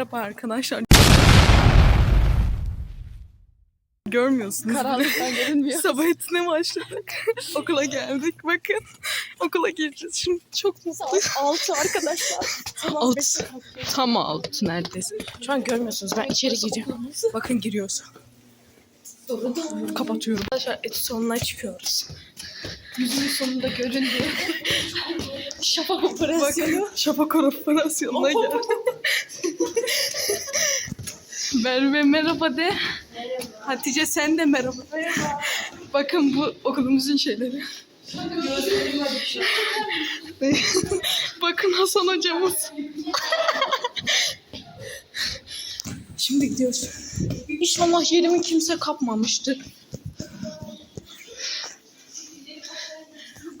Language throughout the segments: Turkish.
Merhaba arkadaşlar. Görmüyorsunuz. Karanlıktan görünmüyor. Sabah etine başladık. Okula geldik. Bakın. Okula gireceğiz. Şimdi çok mutluyum. Saat 6 arkadaşlar. Sabah Alt. beşte kalkıyoruz. Tam neredeyse. Şu an görmüyorsunuz. Ben içeri gireceğim. Bakın giriyoruz. Kapatıyorum. Arkadaşlar eti sonuna çıkıyoruz. Yüzümün sonunda göründü. Şafak operasyonu. Bakın şafak operasyonuna geldi. Merve merhaba de. Hatice sen de merhaba. Bakın bu okulumuzun şeyleri. Bakın Hasan hocamız. Şimdi gidiyoruz. İnşallah yerimi kimse kapmamıştır.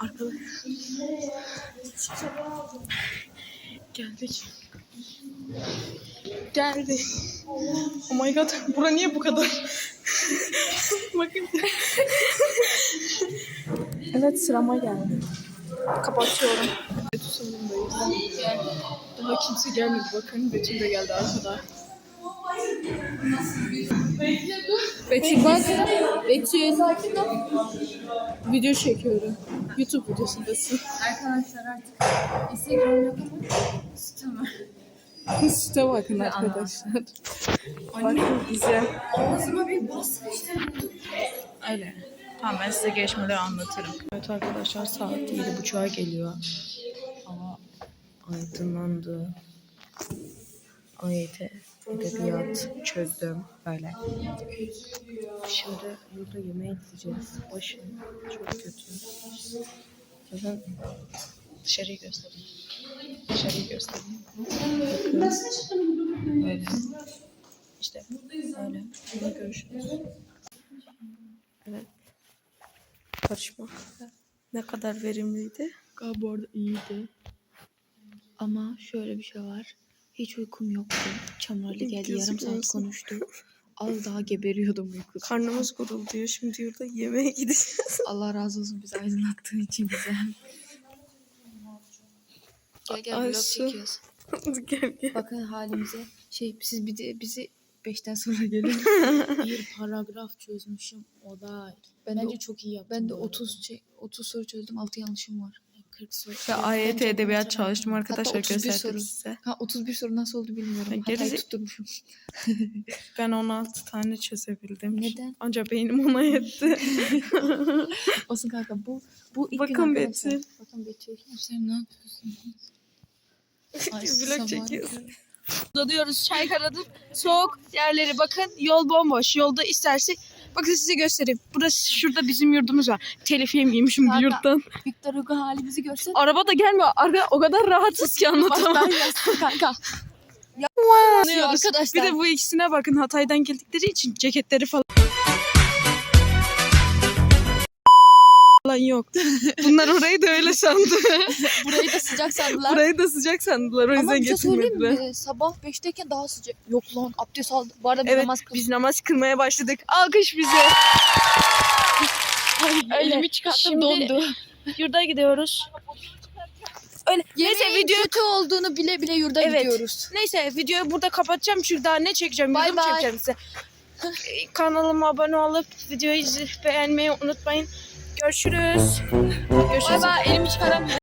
Arkadaşlar. Geldik. Geldi. Oh my god. Bura niye bu kadar? Bakın. evet sırama geldi. Kapatıyorum. Betül sonundayız. Daha kimse gelmedi bakın. Betül de geldi arkada. Betül bak. Betül. Video çekiyorum. YouTube videosundasın. Arkadaşlar artık Instagram yok ama var. Site bakın arkadaşlar. Bakın bize. Ağzıma bir bastı işte. Öyle. Tamam ben size gelişmeleri anlatırım. Evet arkadaşlar saat yedi buçuğa geliyor. Hava aydınlandı. AYT edebiyat çözdüm böyle. Şimdi burada yemeğe gideceğiz. Başım çok kötü. Zaten dışarıyı göstereyim. Dışarıyı göstereyim. Bakın. Öyle. İşte öyle. Sonra görüşürüz. Evet. Karışma. Ne kadar verimliydi? Galiba bu arada iyiydi. Ama şöyle bir şey var. Hiç uykum yoktu. Çamurlu geldi yarım saat Gözükmüyorsun. konuştu. Az daha geberiyordum uykusuz. Karnımız gurulduyor. Şimdi yurda yemeğe gideceğiz. Allah razı olsun bizi aydınlattığın için bize. Gel gel vlog Ayşe. çekiyoruz. gel gel. Bakın halimize. Şey siz bir de bizi 5'ten sonra gelin. bir paragraf çözmüşüm. O da bence çok iyi yaptım. Ben de 30 şey, 30 soru çözdüm. 6 yanlışım var. 40 soru. Ve AYT edebiyat çalıştım arkadaşlar Hatta 31 gösterdim size. Ha 31 soru nasıl oldu bilmiyorum. Hatayı gerisi- tutturmuşum. Ben 16 tane çözebildim. Neden? Ancak beynim ona yetti. Olsun kanka bu bu ilk Bakın. Betül. Bakın Betül. Sen ne yapıyorsun? Ay, Vlog sabah- çekiyoruz. Dalıyoruz Çaykara'nın soğuk yerleri bakın yol bomboş yolda istersek bakın size göstereyim burası şurada bizim yurdumuz var telif yemeyeyim Kanka. yurttan Victor Hugo halimizi görsen. araba da gelmiyor arka o kadar rahatsız ki anlatamam yazsın kanka. Anlıyoruz. arkadaşlar. bir de bu ikisine bakın Hatay'dan geldikleri için ceketleri falan falan yok. Bunlar orayı da öyle sandı. Burayı da sıcak sandılar. Burayı da sıcak sandılar o Ama yüzden bir şey söyleyeyim getirmediler. mi? Sabah 5'teyken daha sıcak. Yok lan abdest aldım. Bu arada biz Evet namaz kıldık. biz namaz kılmaya başladık. Alkış bize. Öyle. Elimi çıkarttım Şimdi- dondu. Yurda gidiyoruz. Öyle. Neyse video kötü olduğunu bile bile yurda Evet. gidiyoruz. Neyse videoyu burada kapatacağım çünkü daha ne çekeceğim? Bye Video mu bye. çekeceğim size. Ee, Kanalıma abone olup videoyu izle- beğenmeyi unutmayın. Görüşürüz. Görüşürüz. Bay bay elimi çıkaramıyorum.